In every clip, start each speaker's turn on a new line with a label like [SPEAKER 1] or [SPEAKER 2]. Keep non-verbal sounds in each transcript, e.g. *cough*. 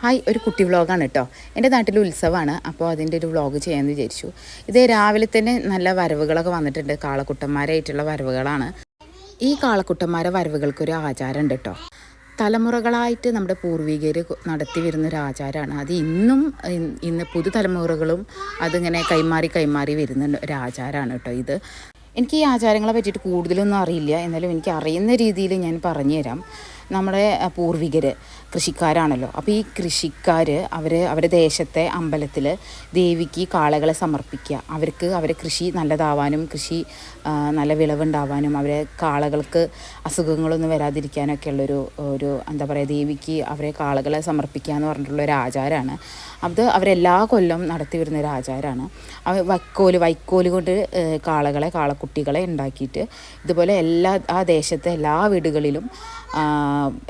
[SPEAKER 1] Hi ഒരു കുട്ടി വ്ളോഗാണ് കേട്ടോ. എന്റെ നാട്ടിൽ ഉത്സവമാണ് അപ്പോൾ അതിന്റെ ഒരു വ്ളോഗ് ചെയ്യാമെന്ന് വിചാരിച്ചു. ഇത് രാവിലെ തന്നെ നല്ല വരവുകളൊക്കെ വന്നിട്ടുണ്ട്. കാളക്കുട്ടന്മാരായിട്ടുള്ള വരവുകളാണ്. ഈ കാളക്കുട്ടന്മാരെ വരവുകൾക്കൊരു ആചാരമുണ്ട് കേട്ടോ. തലമുറകളായിട്ട് നമ്മുടെ പൂർവികർ നടത്തി വരുന്ന ഒരു ആചാരമാണ്. അത് ഇന്നും ഇന്ന് പുതുതലമുറകളും അതിങ്ങനെ കൈമാറി കൈമാറി വരുന്ന ഒരു ആചാരമാണ് കേട്ടോ ഇത്. എനിക്ക് ഈ ആചാരങ്ങളെ പറ്റിയിട്ട് കൂടുതലൊന്നും അറിയില്ല. എന്നാലും എനിക്ക് അറിയുന്ന രീതിയിൽ ഞാൻ പറഞ്ഞുതരാം. നമ്മുടെ പൂർവികർ കൃഷിക്കാരാണല്ലോ. അപ്പോൾ ഈ കൃഷിക്കാർ അവർ അവരുടെ ദേശത്തെ അമ്പലത്തിൽ ദേവിക്ക് കാളകളെ സമർപ്പിക്കുക. അവർക്ക് അവരെ കൃഷി നല്ലതാവാനും കൃഷി നല്ല വിളവുണ്ടാവാനും അവരെ കാളകൾക്ക് അസുഖങ്ങളൊന്നും വരാതിരിക്കാനൊക്കെ ഉള്ളൊരു ഒരു എന്താ പറയുക ദേവിക്ക് അവരെ കാളകളെ സമർപ്പിക്കുക എന്ന് പറഞ്ഞിട്ടുള്ള ഒരു ആചാരമാണ് അത് അവരെല്ലാ കൊല്ലം നടത്തി വരുന്ന ഒരു ആചാരമാണ് അവർ വൈക്കോൽ വൈക്കോൽ കൊണ്ട് കാളകളെ കാളക്കുട്ടികളെ ഉണ്ടാക്കിയിട്ട് ഇതുപോലെ എല്ലാ ആ ദേശത്തെ എല്ലാ വീടുകളിലും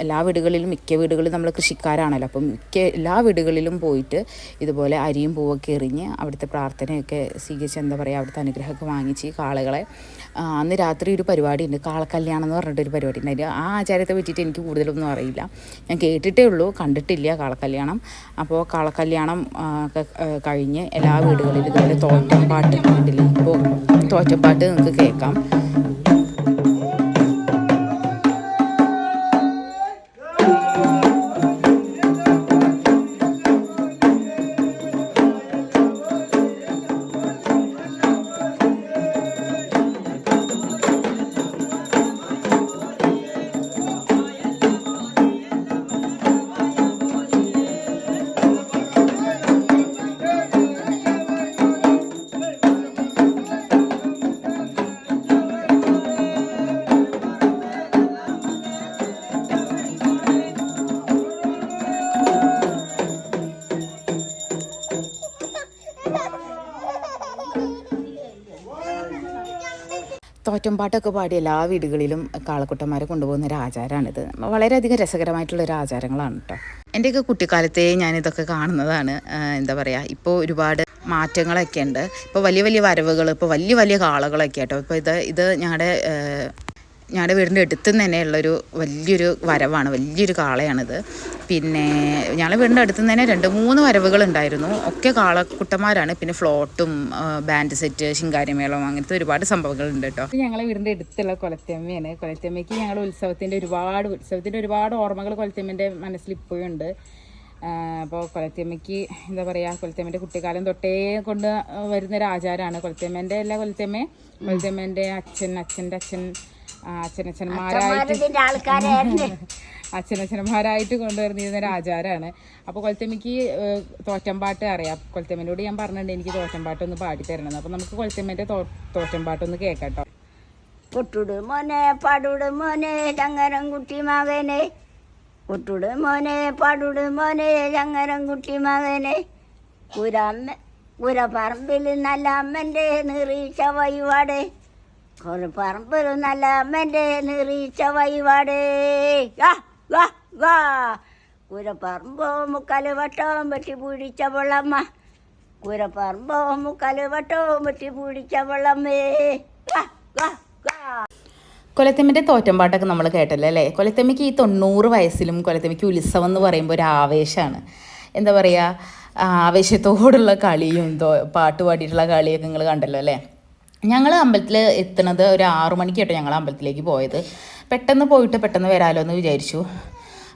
[SPEAKER 1] എല്ലാ വീടുകളിലും മിക്ക വീടുകളിലും നമ്മൾ കൃഷിക്കാരാണല്ലോ. അപ്പം മിക്ക എല്ലാ വീടുകളിലും പോയിട്ട് ഇതുപോലെ അരിയും പൂവൊക്കെ എറിഞ്ഞ് അവിടുത്തെ പ്രാർത്ഥനയൊക്കെ സ്വീകരിച്ച് എന്താ പറയുക അവിടുത്തെ അനുഗ്രഹമൊക്കെ വാങ്ങിച്ച് കാളകളെ അന്ന് രാത്രി ഒരു പരിപാടി ഉണ്ട് കാളക്കല്യാണം എന്ന് പറഞ്ഞിട്ടൊരു പരിപാടി ഉണ്ട് ആ ആചാരത്തെ പറ്റിയിട്ട് എനിക്ക് കൂടുതലൊന്നും അറിയില്ല. ഞാൻ കേട്ടിട്ടേ ഉള്ളൂ കണ്ടിട്ടില്ല കാളക്കല്യാണം. അപ്പോൾ കാളക്കല്യാണം ഒക്കെ കഴിഞ്ഞ് എല്ലാ വീടുകളിലും ഇതുപോലെ തോറ്റം പാട്ട് ഇപ്പോൾ തോറ്റംപാട്ട് നിങ്ങൾക്ക് കേൾക്കാം. തോറ്റംപാട്ടൊക്കെ പാടി എല്ലാ വീടുകളിലും കാളക്കുട്ടന്മാരെ കൊണ്ടുപോകുന്ന ഒരു ആചാരമാണിത് വളരെയധികം രസകരമായിട്ടുള്ള ഒരു ആചാരങ്ങളാണ് കേട്ടോ എന്റെയൊക്കെ കുട്ടിക്കാലത്തെ ഞാനിതൊക്കെ കാണുന്നതാണ്. എന്താ പറയുക ഇപ്പോൾ ഒരുപാട് മാറ്റങ്ങളൊക്കെ ഉണ്ട് ഇപ്പോൾ വലിയ വലിയ വരവുകൾ ഇപ്പോൾ വലിയ വലിയ കാളകളൊക്കെ കേട്ടോ ഇപ്പോൾ ഇത് ഇത് ഞങ്ങളുടെ ഞങ്ങളുടെ വീടിന്റെ അടുത്ത് നിന്ന് തന്നെ ഉള്ളൊരു വലിയൊരു വരവാണ് വലിയൊരു കാളയാണിത്. പിന്നെ ഞങ്ങളുടെ വീടിന്റെ അടുത്ത് നിന്ന് തന്നെ രണ്ട് മൂന്ന് വരവുകൾ ഉണ്ടായിരുന്നു ഒക്കെ കാളക്കുട്ടന്മാരാണ്. പിന്നെ ഫ്ലോട്ടും ബാൻഡ് സെറ്റ് ശിങ്കാരിമേളം അങ്ങനത്തെ ഒരുപാട് സംഭവങ്ങളുണ്ട് കേട്ടോ. ഞങ്ങളെ വീടിന്റെ അടുത്തുള്ള കൊലത്തമ്മയാണ്. കൊലത്തമ്മയ്ക്ക് ഞങ്ങൾ ഉത്സവത്തിന്റെ ഒരുപാട് ഉത്സവത്തിന്റെ ഒരുപാട് ഓർമ്മകൾ കൊലത്തമ്മന്റെ മനസ്സിൽ ഇപ്പോഴും ഉണ്ട്. അപ്പോൾ കൊലത്തമ്മയ്ക്ക് എന്താ പറയുക കൊലത്തമ്മേന്റെ കുട്ടിക്കാലം തൊട്ടേ കൊണ്ട് വരുന്നൊരു ആചാരമാണ് കൊലത്തമ്മേന്റെ എല്ലാ കൊലത്തമ്മയും കൊലത്തമ്മേന്റെ അച്ഛൻ അച്ഛന്റെ അച്ഛൻ അച്ഛനച്ഛന്മാരായിട്ട് *laughs* അച്ഛനച്ഛന്മാരായിട്ട് കൊണ്ടുവരുന്നിരുന്ന ഒരു ആചാരമാണ്. അപ്പോൾ കൊലത്തമ്മയ്ക്ക് ഏഹ്, തോറ്റമ്പാട്ട് അറിയാം. കൊലത്തമ്മനോട് ഞാൻ പറഞ്ഞിട്ടുണ്ട് എനിക്ക് തോറ്റമ്പാട്ടൊന്ന് പാടി തരണം അപ്പോൾ നമുക്ക് കൊലത്തമ്മേന്റെ തോ തോറ്റമ്പാട്ടൊന്ന് കേൾക്കട്ടോ
[SPEAKER 2] കൊട്ടുട് മോനെ പാടുട് മോനെ ചങ്ങരം കുട്ടി മകനെ. കൊട്ടുട് മോനെ പാടുട് മോനെ ചങ്ങരം കുട്ടി മകനെ. കുരമ്മ കുരപ്പറമ്പിൽ നല്ല അമ്മന്റെ നിറീച്ച വഴിപാട്. കുരപ്പറമ്പിൽ നല്ല അമ്മന്റെ നിറീച്ച വഴിപാടേ. വാ വാ വാ കുരപ്പറമ്പോ മുക്കാൽ വട്ടോ മറ്റി പൂടിച്ച വെള്ളമ്മ. കുരപ്പറമ്പോ മുക്കാൽ വട്ടോ മറ്റി പൂടിച്ച വെള്ളമ്മേ. വാ
[SPEAKER 1] കൊലത്തമ്മന്റെ തോറ്റമ്പാട്ടൊക്കെ നമ്മൾ കേട്ടല്ലോ അല്ലേ? കൊലത്തെമ്മയ്ക്ക് ഈ തൊണ്ണൂറ് വയസ്സിലും കൊലത്തെമ്മയ്ക്ക് ഉത്സവം എന്ന് പറയുമ്പോൾ ഒരു ആവേശമാണ്. എന്താ പറയുക ആവേശത്തോടുള്ള കളിയും പാട്ട് പാടിയിട്ടുള്ള കളിയൊക്കെ നിങ്ങൾ കണ്ടല്ലോ അല്ലേ? ഞങ്ങൾ അമ്പലത്തിൽ എത്തുന്നത് ഒരു ആറു മണിക്ക് കേട്ടോ ഞങ്ങൾ അമ്പലത്തിലേക്ക് പോയത്. പെട്ടെന്ന് പോയിട്ട് പെട്ടെന്ന് വരാമല്ലോ എന്ന് വിചാരിച്ചു.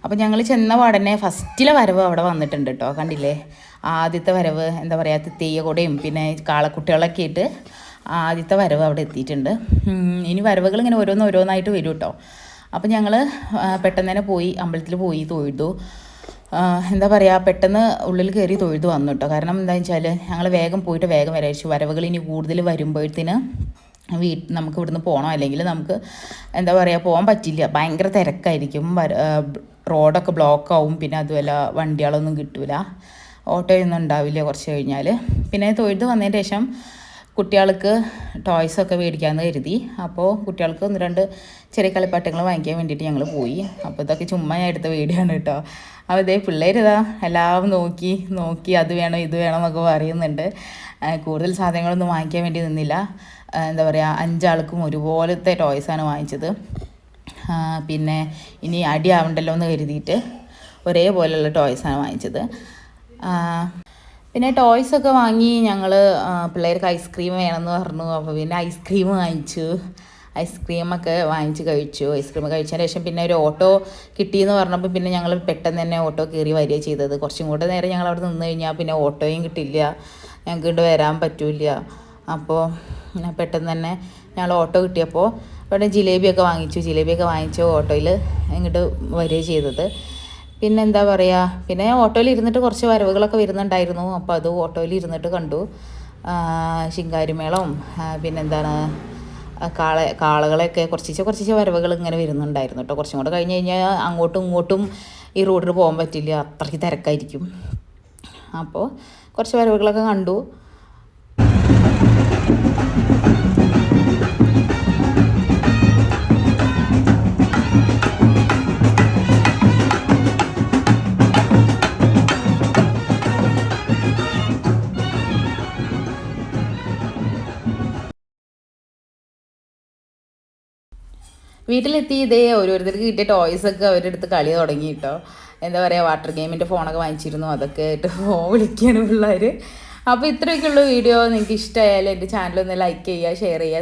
[SPEAKER 1] അപ്പോൾ ഞങ്ങൾ ചെന്ന പാടന്നെ ഫസ്റ്റിലെ വരവ് അവിടെ വന്നിട്ടുണ്ട് കേട്ടോ കണ്ടില്ലേ? ആദ്യത്തെ വരവ് എന്താ പറയുക തെയ്യകൊടയും പിന്നെ കാളക്കുട്ടികളൊക്കെ ഇട്ട് ആദ്യത്തെ വരവ് അവിടെ എത്തിയിട്ടുണ്ട്. ഇനി വരവുകൾ ഇങ്ങനെ ഓരോന്ന് ഓരോന്നായിട്ട് വരും കേട്ടോ അപ്പോൾ ഞങ്ങൾ പെട്ടെന്ന് തന്നെ പോയി അമ്പലത്തിൽ പോയി തൊഴുതു. എന്താ പറയുക പെട്ടെന്ന് ഉള്ളിൽ കയറി തൊഴുതു വന്നു കേട്ടോ കാരണം എന്താ വെച്ചാൽ ഞങ്ങൾ വേഗം പോയിട്ട് വേഗം വരച്ചു വരവുകൾ ഇനി കൂടുതൽ വരുമ്പോഴത്തേന് വീ നമുക്ക് ഇവിടുന്ന് പോകണം അല്ലെങ്കിൽ നമുക്ക് എന്താ പറയുക പോകാൻ പറ്റില്ല. ഭയങ്കര തിരക്കായിരിക്കും. റോഡൊക്കെ ബ്ലോക്ക് ആവും പിന്നെ അതുമല്ല വണ്ടികളൊന്നും കിട്ടില്ല ഓട്ടോയൊന്നും ഉണ്ടാവില്ല കുറച്ച് കഴിഞ്ഞാൽ പിന്നെ തൊഴുത് വന്നതിന് ശേഷം കുട്ടികൾക്ക് ടോയ്സൊക്കെ മേടിക്കാമെന്ന് കരുതി. അപ്പോൾ കുട്ടികൾക്ക് ഒന്ന് രണ്ട് ചെറിയ കളിപ്പാട്ടങ്ങൾ വാങ്ങിക്കാൻ വേണ്ടിയിട്ട് ഞങ്ങൾ പോയി. അപ്പോൾ ഇതൊക്കെ ചുമ്മാ ഞാൻ എടുത്ത വീഡിയോ ആണ് കേട്ടോ. അപ്പോൾ ഇതേ പിള്ളേർ ഇതാ എല്ലാം നോക്കി നോക്കി അത് വേണം ഇത് വേണം എന്നൊക്കെ പറയുന്നുണ്ട്. കൂടുതൽ സാധനങ്ങളൊന്നും വാങ്ങിക്കാൻ വേണ്ടി നിന്നില്ല. എന്താ പറയുക അഞ്ചാൾക്കും ഒരുപോലത്തെ ടോയ്സാണ് വാങ്ങിച്ചത്. പിന്നെ ഇനി അടിയാവണ്ടല്ലോ എന്ന് കരുതിയിട്ട് ഒരേപോലെയുള്ള ടോയ്സാണ് വാങ്ങിച്ചത്. പിന്നെ ടോയ്സ് ഒക്കെ വാങ്ങി ഞങ്ങൾ പിള്ളേർക്ക് ഐസ്ക്രീം വേണമെന്ന് പറഞ്ഞു. അപ്പോൾ പിന്നെ ഐസ്ക്രീം വാങ്ങിച്ചു. ഐസ്ക്രീമൊക്കെ വാങ്ങിച്ച് കഴിച്ചു. ഐസ്ക്രീം കഴിച്ചതിന് ശേഷം പിന്നെ ഒരു ഓട്ടോ കിട്ടിയെന്ന് പറഞ്ഞപ്പോൾ പിന്നെ ഞങ്ങൾ പെട്ടെന്ന് തന്നെ ഓട്ടോ കയറി വരിക ചെയ്തത്. കുറച്ചും കൂടെ നേരം ഞങ്ങൾ അവിടെ നിന്ന് കഴിഞ്ഞാൽ പിന്നെ ഓട്ടോയും കിട്ടില്ല. ഞങ്ങൾക്ക് ഇങ്ങോട്ട് വരാൻ പറ്റില്ല. അപ്പോൾ പെട്ടെന്ന് തന്നെ ഞങ്ങൾ ഓട്ടോ കിട്ടിയപ്പോൾ അവിടെ ജിലേബിയൊക്കെ വാങ്ങിച്ചു. ജിലേബിയൊക്കെ വാങ്ങിച്ചു ഓട്ടോയിൽ ഇങ്ങോട്ട് വരിക ചെയ്തത്. പിന്നെ എന്താ പറയുക പിന്നെ ഓട്ടോയിൽ ഇരുന്നിട്ട് കുറച്ച് വരവുകളൊക്കെ വരുന്നുണ്ടായിരുന്നു. അപ്പോൾ അത് ഓട്ടോയിൽ ഇരുന്നിട്ട് കണ്ടു. ശിങ്കാരിമേളം പിന്നെന്താണ് കാള കാളകളെയൊക്കെ കുറച്ചിച്ച് കുറച്ചിച്ച് വരവുകൾ ഇങ്ങനെ വരുന്നുണ്ടായിരുന്നു കേട്ടോ കുറച്ചും കൂടെ കഴിഞ്ഞ് കഴിഞ്ഞാൽ അങ്ങോട്ടും ഇങ്ങോട്ടും ഈ റോഡിൽ പോകാൻ പറ്റില്ല. അത്രയ്ക്ക് തിരക്കായിരിക്കും. അപ്പോൾ കുറച്ച് വരവുകളൊക്കെ കണ്ടു. വീട്ടിലെത്തി ഇതേ ഓരോരുത്തർക്ക് കിട്ടിയ ടോയ്സ് ഒക്കെ അവരുടെ അടുത്ത് കളി തുടങ്ങി കേട്ടോ എന്താ പറയുക വാട്ടർ ഗെയിമിന്റെ ഫോണൊക്കെ വാങ്ങിച്ചിരുന്നു. അതൊക്കെ ആയിട്ട് ഫോൺ വിളിക്കുകയാണ് പിള്ളേർ അപ്പോൾ ഇത്രയൊക്കെയുള്ള വീഡിയോ. നിങ്ങൾക്ക് ഇഷ്ടമായാലും എന്റെ ചാനൽ ഒന്ന് ലൈക്ക് ചെയ്യുക ഷെയർ ചെയ്യുക.